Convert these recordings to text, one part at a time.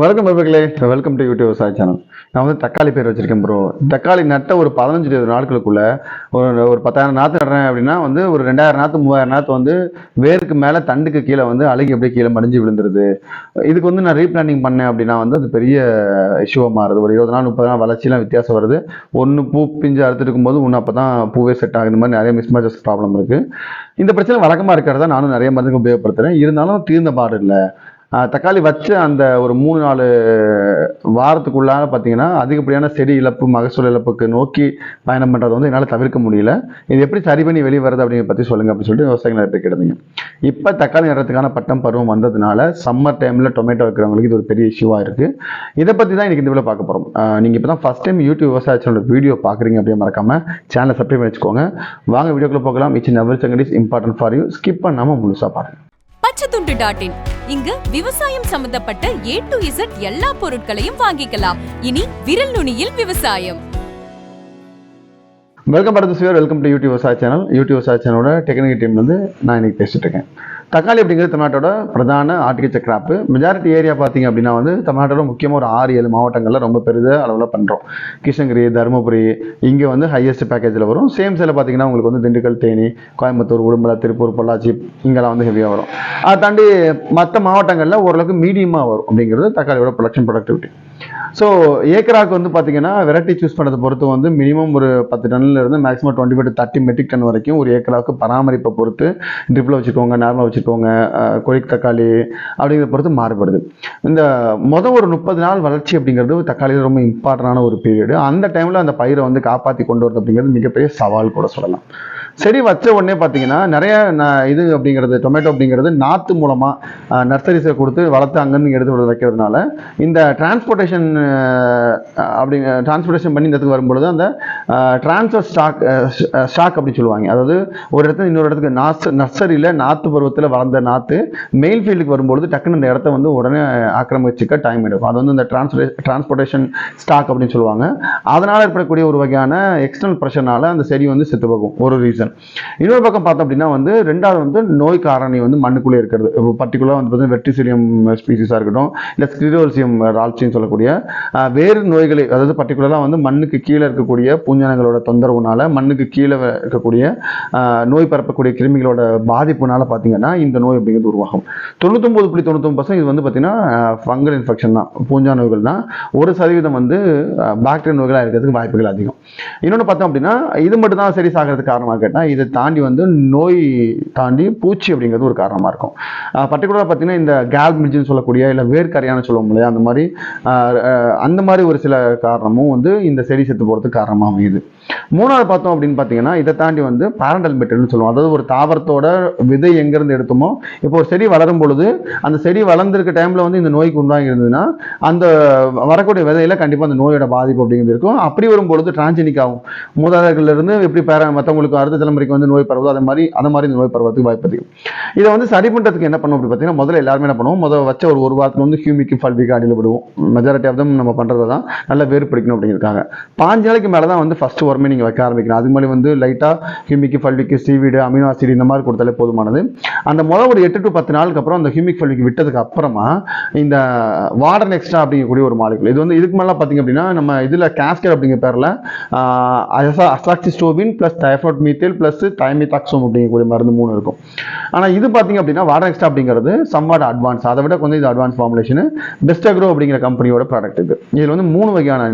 வணக்கம் நண்பர்களே. Welcome to YouTube விவசாய சேனல் நான் வந்து தக்காளி பேர் வச்சிருக்கேன் ப்ரோ தக்காளி நட்ட ஒரு பதினஞ்சு இருபது நாட்களுக்குள்ள ஒரு ஒரு பத்தாயிரம் நாற்று நடுறேன் அப்படின்னா வந்து ஒரு ரெண்டாயிரம் நாற்று மூவாயிரம் நாற்று வந்து வேருக்கு மேலே தண்டுக்கு கீழே வந்து அழுகி அப்படியே கீழே மடிஞ்சு விழுந்துருது. இதுக்கு வந்து நான் ரீப்ளானிங் பண்ணேன் அப்படின்னா வந்து அது பெரிய இஷ்யூவாக மாறுது. ஒரு இருபது நாள் முப்பது நாள் வளர்ச்சியெலாம் வித்தியாசம் வருது. ஒன்று பூ பிஞ்சு அறுத்துட்டு இருக்கும்போது ஒன்று அப்போ தான் பூவே செட் ஆகுது. இந்த மாதிரி நிறைய மிஸ்மேச்சஸ் ப்ராப்ளம் இருக்குது இந்த பிரச்சனை வழக்கமாக இருக்கிறதா நானும் நிறைய மருந்துக்கு உபயோகப்படுத்துகிறேன் இருந்தாலும் தீர்ந்த பாடு இல்லை. தக்காளி வச்ச அந்த ஒரு மூணு நாலு வாரத்துக்குள்ளாக பார்த்தீங்கன்னா அதிகப்படியான செடி இழப்பு மகசூல் இழப்புக்கு நோக்கி பயணம் பண்ணுறது வந்து என்னால் தவிர்க்க முடியல. இது எப்படி சரி பண்ணி வெளியே வருது அப்படிங்கிற பற்றி சொல்லுங்க அப்படின்னு சொல்லிட்டு விவசாயிகள் நிறைய பேர் கேட்டீங்க இப்போ தக்காளி நடுறதுக்கான பட்டம் பருவம் வந்ததுனால சம்மர் டைமில் டொமேட்டோ வைக்கிறவங்களுக்கு இது ஒரு பெரிய இஷ்யூவாக இருக்குது இதை பற்றி தான் இன்றைக்கி இந்த வீடியோ பார்க்க போகிறோம் நீங்கள் இப்போ தான் ஃபஸ்ட் டைம் யூடியூப் விவசாய சேனல் வீடியோ பார்க்குறீங்க அப்படியே மறக்காமல் சேனலை சப்ஸ்கிரைப் பண்ணி வச்சுக்கோங்க. வாங்க வீடியோக்குள்ளே போகலாம். It's never second is important for you skip பண்ணாமல் முழுசாக பாருங்க. பச்சைத்துண்டு டாட் இன் இங்கு விவசாயம் சம்பந்தப்பட்ட ஏ டு இசட் எல்லா பொருட்களையும் வாங்கிக்கலாம். இனி விரல் நுனியில் விவசாயம். வெல்கம் பரத் சிவர் வெல்கம் டு யூடியூப் விவசாய சேனல் யூடியூப் விவசாய சேனலோட டெக்னிக்கல் டீம்லேருந்து நான் இன்னைக்கு பேசிட்டு இருக்கேன். தக்காளி அப்படிங்கிறது தமிழ்நாட்டோட பிரதான ஆர்டிகல்ச்சர் கிராப்பு மெஜாரிட்டி ஏரியா பார்த்தீங்க அப்படின்னா வந்து தமிழ்நாட்டோட முக்கியமாக ஒரு ஆறு ஏழு மாவட்டங்களில் ரொம்ப பெரிய அளவில் பண்ணுறோம் கிருஷ்ணகிரி தருமபுரி இங்கே வந்து ஹையஸ்ட் பேக்கேஜில் வரும். சேம் சைடில் பார்த்தீங்கன்னா உங்களுக்கு வந்து திண்டுக்கல் தேனி கோயம்புத்தூர் உடுமலை திருப்பூர் பொள்ளாச்சி இங்கெல்லாம் வந்து ஹெவியாக வரும். அதை தாண்டி மற்ற மாவட்டங்களில் ஓரளவுக்கு மீடியமாக வரும் அப்படிங்கிறது தக்காளியோட ப்ரொடக்ஷன் ப்ரொடக்டிவிட்டி ஸோ ஏக்கராக்கு வந்து பார்த்தீங்கன்னா வெரைட்டி சூஸ் பண்ணதை பொறுத்து வந்து மினிமம் ஒரு பத்து டன்னில் இருந்து maximum twenty five thirty metric ton வரைக்கும் ஒரு ஏக்கராவுக்கு பராமரிப்பை பொறுத்து ட்ரிப்பில் வச்சுக்கோங்க நார்மலாக வச்சுக்கோங்க அஹ், தக்காளி அப்படிங்கிறத பொறுத்து மாறுபடுது. இந்த மொதல் ஒரு முப்பது நாள் வளர்ச்சி அப்படிங்கிறது தக்காளியில் ரொம்ப இம்பார்ட்டண்டான ஒரு பீரியடு அந்த டைமில் அந்த பயிரை வந்து காப்பாற்றி கொண்டு வரது அப்படிங்கிறது மிகப்பெரிய சவால் கூட சொல்லலாம். செடி வச்ச உடனே பார்த்தீங்கன்னா நிறைய இது அப்படிங்கிறது டொமேட்டோ அப்படிங்கிறது நாற்று மூலமாக நர்சரிஸை கொடுத்து வளர்த்து அங்கேருந்து எடுத்து விட வைக்கிறதுனால இந்த டிரான்ஸ்போர்ட்டேஷன் அப்படிங்க டிரான்ஸ்போர்ட்டேஷன் பண்ணி இந்த இடத்துக்கு வரும்பொழுது அந்த டிரான்ஸ்ஃபர் ஸ்டாக் ஸ்டாக் அப்படின்னு சொல்லுவாங்க. அதாவது ஒரு இடத்துல இன்னொரு இடத்துக்கு நாஸ் நர்சரியில் நாற்று பருவத்தில் வளர்ந்த நாற்று மெயில் ஃபீல்டுக்கு வரும்பொழுது டக்குன்னு இந்த இடத்த வந்து உடனே ஆக்கிரமிச்சிக்க டைம் எடுக்கும். அது வந்து இந்த டிரான்ஸ்போர்ட் டிரான்ஸ்போர்ட்டேஷன் ஸ்டாக் அப்படின்னு சொல்லுவாங்க. அதனால் ஏற்படக்கூடிய ஒரு வகையான எக்ஸ்டர்னல் ப்ரெஷர்னால அந்த செடி வந்து செத்து போகும். ஒரு ரீசன் இன்னொரு பக்கம் பார்த்தோம் அப்படின்னா வந்து ரெண்டாவது வந்து நோய் காரணி வந்து மண்ணுக்குள்ளே இருக்கிறது. பர்டிகுலராக வந்து பார்த்தீங்கன்னா வெட்டிசிலியம் ஸ்பீசிஸாக இருக்கட்டும் இல்லை ஸ்கிரிடோல்சியம் ரால்ச்சின்னு சொல்லக்கூடிய வேறு நோய்களை அதாவது பர்டிகுலராக வந்து மண்ணுக்கு கீழே இருக்கக்கூடிய பூஞ்சானங்களோட தொந்தரவுனால மண்ணுக்கு கீழே இருக்கக்கூடிய நோய் பரப்பக்கூடிய கிருமிகளோட பாதிப்புனால பார்த்தீங்கன்னா இந்த நோய் அப்படிங்கிறது உருவாகும். தொண்ணூத்தொம்பது புள்ளி தொண்ணூத்தொம்பது பர்சன்ட் இது வந்து பார்த்தீங்கன்னா ஃபங்கல் இன்ஃபெக்ஷன் தான். பூஞ்சா நோய்கள் தான். ஒரு சதவீதம் வந்து பாக்டீரியா நோய்களாக இருக்கிறதுக்கு வாய்ப்புகள் அதிகம். இன்னொன்று பார்த்தோம் அப்படின்னா இது மட்டும் தான் சரி சாகிறதுக்கு காரணமாக கேட்டால் இதை தாண்டி வந்து நோய் தாண்டி பூச்சி அப்படிங்கிறது ஒரு காரணமாக இருக்கும். பர்டிகுலராக பார்த்தீங்கன்னா இந்த கேல் மிர்ஜின்னு சொல்லக்கூடிய இல்லை வேர்க்கரையான்னு சொல்லுவோம் இல்லையா அந்த மாதிரி அந்த மாதிரி ஒரு சில காரணமும் வந்து இந்த செடி செத்து போகிறதுக்கு காரணமாக அமையுது. மூணாவது பார்த்தோம் அப்படின்னு பார்த்தீங்கன்னா இதை தாண்டி வந்து பேரண்டல் மெட்டீரியல்னு சொல்லுவோம். அதாவது ஒரு தாவரத்தோட விதை எங்கேருந்து எடுத்தோமோ இப்போ ஒரு செடி வளரும் பொழுது அந்த செடி வளர்ந்துருக்க டைமில் வந்து இந்த நோய்க்கு உண்டாகி இருந்ததுன்னா அந்த வரக்கூடிய விதையில கண்டிப்பாக அந்த நோயோட பாதிப்பு அப்படிங்கிறது இருக்கும். அப்படி வரும்பொழுது டிரான்ஜெனிக் ஆகும். மூதாதர்கள்லேருந்து எப்படி பேர மற்றவங்களுக்கு அடுத்த தலைமுறைக்கு வந்து நோய் பரவுதோ அது மாதிரி அந்த மாதிரி இந்த நோய் பரவதுக்கு வாய்ப்பு அதிகம். இதை வந்து சரி பண்ணுறதுக்கு என்ன பண்ணுவோம் அப்படி பார்த்தீங்கன்னா முதல்ல எல்லாருமே என்ன பண்ணுவோம் முதல் வச்ச ஒரு ஒரு வாரத்துக்கு வந்து ஹியூமிக்கு ஃபல்விக்கு அடியில் விடுவோம். மெஜாரிட்டி ஆஃப் தம் நம்ம பண்ணுறது தான் நல்லா வேறு பிடிக்கணும் அப்படிங்கிறதுக்காக. பாஞ்சு நாளைக்கு மேலே தான் வந்து ஃபர்ஸ்ட் உரமே நீங்கள் வைக்க ஆரம்பிக்கணும். அது மாதிரி வந்து லைட்டாக humic fulvic seaweed amino acid இந்த மாதிரி கொடுத்தாலே போதுமானது. அந்த முதல் ஒரு எட்டு டு பத்து நாளுக்கு அப்புறம் அந்த ஹியூமிக் ஃபல்விக்கு விட்டதுக்கு அப்புறமா இந்த வாடர் எக்ஸ்ட்ரா அப்படிங்கக்கூடிய ஒரு மாலிகுல். இது வந்து இதுக்கு மேலே பார்த்தீங்க அப்படின்னா நம்ம இதில் கேஸ்கர் அப்படிங்கிற பேரில் azoxystrobin plus typhoid methyl plus டைமிதாக்சோம் அப்படிங்கக்கூடிய மருந்து மூணு இருக்கும். ஆனால் இது பார்த்தீங்க அப்படின்னா வாடர் எக்ஸ்ட்ரா அப்படிங்கிறது சம்வாட் அட்வான்ஸ் அதை விட கொஞ்சம் இது அட்வான்ஸ் ஃபார்முலேஷன் பெஸ்டக்ரோ அப்படிங்கிற கம்பெனியோட ப்ராடக்ட் இது. இதில் வந்து மூணு வகையான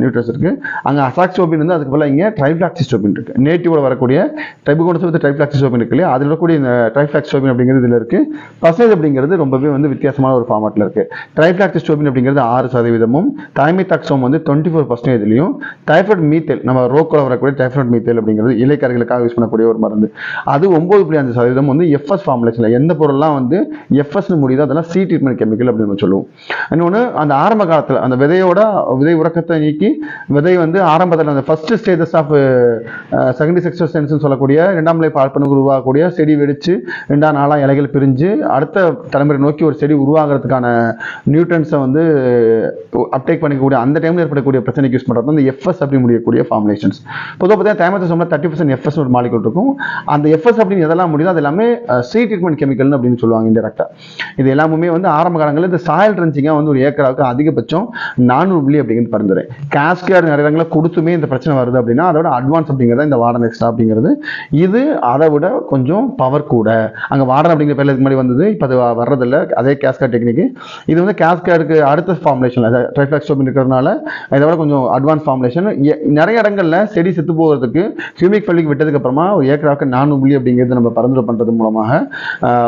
நியூட்ரஸ் இருக்குது அங்கே அசாக்சோபின் வந்து அதுக்கு பதிலாக இங்கே ட்ரைஃப்ளாக்சிஸ்டோபின் இருக்குது நேட்டிவோட வரக்கூடிய ட்ரைபுகோனஸ் வந்து ட்ரைஃப்ளாக்சிஸ்டோபின் இருக்கு இல்லையா? அதில் வரக்கூடிய இந்த ட்ரைஃப்ளாக்சிஸ்டோபின் அப்படிங்கிறது இதில் இருக்குது பசேஜ் அப்படிங்கிறது ரொம்பவே வந்து வித்தியாசமான ஒரு ஃபார்மேட்டில் இருக்குது ட்ரைஃப்ளாக்சிஸ்டோபின் அப்படிங்கிறது ஆறு சதவீதமும் டைமிதாக்சோம் வந்து டுவெண்ட்டி ஃபோர் பர்சன்டேஜ்லையும் டைஃபாய்ட் மீத்தேல் நம்ம ரோக்கோல வரக்கூடிய டைஃபாய்ட் மீத்தேல் அப்படிங்கிறது இலைக்கறிகளுக்காக யூஸ் பண்ணக்கூடிய ஒரு மருந்து. அது ஒம்பது புள்ளி அஞ்சு சதவீதம் வந்து எஃப்எஸ் ஃபார்முலேஷனில் எந்த பொருள்லாம் வந்து எஃப்எஸ்னு முடியுதோ அதெல்லாம் சி ட்ரீட்மெண்ட் கெமிக்கல் அப்படின்னு நம்ம சொல்லுவோம். இன்னொன்று அந்த ஆரம்ப காலத்தில் அந்த விதையோட விதை உறக்கத்தை நீக்கி விதை வந்து ஆரம்பத்தில் அந்த first stage stages of secondary sexual சென்ஸ்னு சொல்லக்கூடிய இரண்டாம் நிலை பார்ப்பனுக்கு உருவாகக்கூடிய செடி வெடிச்சு ரெண்டாம் நாளாக இலைகள் பிரிஞ்சு அடுத்த தலைமுறை நோக்கி ஒரு செடி உருவாகிறதுக்கான நியூட்ரன்ஸை வந்து அப்டேக் பண்ணிக்கக்கூடிய அந்த டைமில் ஏற்படக்கூடிய பிரச்சனைக்கு யூஸ் பண்ணுறது இந்த எஃப்எஸ் அப்படி முடியக்கூடிய ஃபார்முலேஷன்ஸ் பொதுவாக பார்த்தீங்கன்னா தேமத்தசோமில் தேர்ட்டி பர்சன்ட் எஃப்எஸ் ஒரு மாலிகூல் இருக்கும். அந்த எஃப்எஸ் அப்படின்னு எதெல்லாம் முடியுதோ அது எல்லாமே சீ ட்ரீட்மெண்ட் கெமிக்கல்னு அப்படின்னு சொல்லுவாங்க இன்டெரக்டாக இது எல்லாமே வந்து ஆரம்ப காலங்களில் இந்த சாயல் ட்ரென்ச்சிங்காக வந்து ஒரு ஏக்கராவுக்கு அதிகபட்சம் நானூறு புள்ளி அப்படிங்கிறது பரிந்துரை. கேஸ்கேர் நிறைய இடங்களில் கொடுத்துமே இந்த பிரச்சனை வருது. அப்படின்னா அதோட அட்வான்ஸ் அப்படிங்கிறத இந்த வார்டன் எக்ஸ்ட்ரா அப்படிங்கிறது. இது அதை விட கொஞ்சம் பவர் கூட. அங்கே வார்டன் அப்படிங்கிற பேர்ல இதுக்கு முன்னாடி வந்தது இப்போ அது வர்றதில்ல. அதே கேஸ்கா டெக்னிக் இது வந்து கேஸ்கேடுக்கு அடுத்த ஃபார்முலேஷன் ட்ரைஃப்ளாக்ஸ்டோபின் இருக்கிறதுனால இதை விட கொஞ்சம் அட்வான்ஸ் ஃபார்முலேஷன் நிறைய இடங்கள்ல செடி செத்து போகிறதுக்கு ஹியூமிக் பள்ளிக்கு விட்டதுக்கு அப்புறமா ஒரு ஏக்கராவுக்கு நானூறு மில்லி அப்படிங்கிறது நம்ம பரிந்துரை பண்ணுறது மூலமாக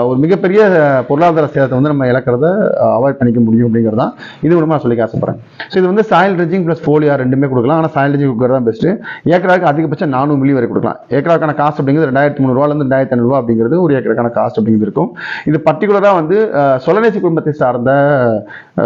ஒரு மிகப்பெரிய பொருளாதார சேதத்தை வந்து நம்ம இழக்கிறத அவாய்ட் பண்ணிக்க முடியும் அப்படிங்கிறது தான் இது மூலமாக நான் சொல்லிக்க ஆசைப்படுறேன். ஸோ இது வந்து சாயில் ரிஜிங் ப்ளஸ் ஃபோலியா ரெண்டுமே கொடுக்கலாம். ஆனால் சாயில் ரிஜிங் கொடுக்குறது தான் பெஸ்ட்டு ஏக்கராவுக்கு அதிகபட்சம் நானூறு மில்லி வரை கொடுக்கலாம். ஏக்கராக்கான காஸ்ட் அப்படிங்கிறது ரெண்டாயிரத்தி முந்நூறுவாலேருந்து ரெண்டாயிரத்தி ஐநூறுவா அப்படிங்கிறது ஒரு ஏக்கருக்கான காஸ்ட் அப்படிங்கிறது இருக்கும். இது பர்டிகுலராக வந்து அஹ், சொலனேசி குடும்பத்தை சார்ந்த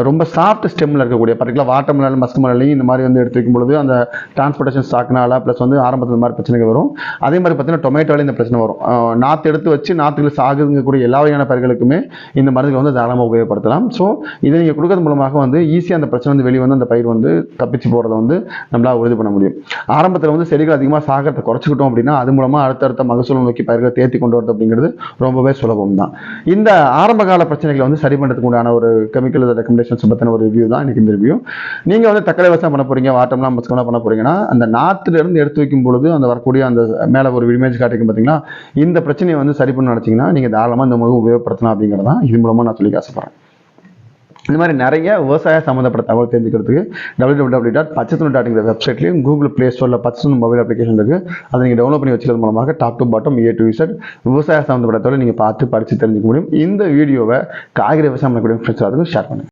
ரொம்ப சாஃப்ட் ஸ்டெம்மில் இருக்கக்கூடிய பர்டிகுலர் வாட்டர் மலர் மஸ்க் மலர்லையும் இந்த மாதிரி வந்து எடுத்து வைக்கும் பொழுது அந்த டிரான்ஸ்போர்ட்டேஷன் ஸ்டாக்னால ப்ளஸ் வந்து ஆரம்பத்தில் இந்த மாதிரி பிரச்சனைகள் வரும். அதே மாதிரி பார்த்தீங்கன்னா டொமேட்டோவில் இந்த பிரச்சனை வரும். நாற்று எடுத்து வச்சு நாற்றுகள் சாகுங்கக்கூடிய எல்லா வகையான பயிர்களுக்குமே இந்த மருந்துகள் வந்து தாராளமாக உபயோகப்படுத்தலாம். ஸோ இதை நீங்கள் கொடுக்கறது மூலமாக வந்து ஈஸியாக அந்த பிரச்சனை வந்து வெளியே வந்து அந்த பயிர் வந்து தப்பிச்சு போகிறத வந்து நம்மளால் உறுதி பண்ண முடியும். ஆரம்பத்தில் வந்து செடிகள் அதிகமாக சாகிறத குறைச்சிக்கிட்டோம் அப்படின்னா அது மூலமாக அடுத்தடுத்த மகசூல் நோக்கி பயிர்களை தேர்த்தி கொண்டு வரது அப்படிங்கிறது ரொம்பவே சுலபம் தான். இந்த ஆரம்ப கால பிரச்சனைகளை வந்து சரி பண்ணுறதுக்கு உண்டான ஒரு கெமிக்கல் ரெக்கமெண்டேஷன்ஸ் பற்றின ஒரு ரிவ்யூ தான் எனக்கு இந்த ரிவ்யூ நீங்கள் வந்து தக்காளி விவசாயம் பண்ண போறீங்க வாட்டம்லாம் மஸ்கம்லாம் பண்ண போறீங்கன்னா அந்த நாற்றுல இருந்து எடுத்து வைக்கும் பொழுது அந்த வரக்கூடிய அந்த மேலே ஒரு இமேஜ் காட்டிக்கும் பார்த்தீங்கன்னா இந்த பிரச்சனையை வந்து சரி பண்ண நினச்சிங்கன்னா நீங்கள் தாராளமாக இந்த முகம் உபயோகப்படுத்தலாம் அப்படிங்கிறதான். இது மூலமாக நான் சொல்லி ஆசைப்பட்றேன். இந்த மாதிரி நிறைய விவசாய சம்மந்தப்பட்ட தகவல் தெரிஞ்சுக்கிறதுக்கு W W W dot Pachathur டாட்ங்கிற வெப்சைட்லையும் கூகுள் ப்ளே ஸ்டோரில் பச்சத்தூர் மொபைல் அப்ளிகேஷன் இருக்குது அதை நீங்கள் டவுன்லோட் பண்ணி வச்சுக்கிறது மூலமாக top to bottom A to Z விவசாய சம்மந்தப்பட்ட தகவலை நீங்கள் பார்த்து படித்து தெரிஞ்சுக்க முடியும். இந்த வீடியோவை காய்கறி விவசாயம் பண்ணக்கூடிய ஃப்ரெண்ட்ஸ் ஷேர் பண்ணுங்கள்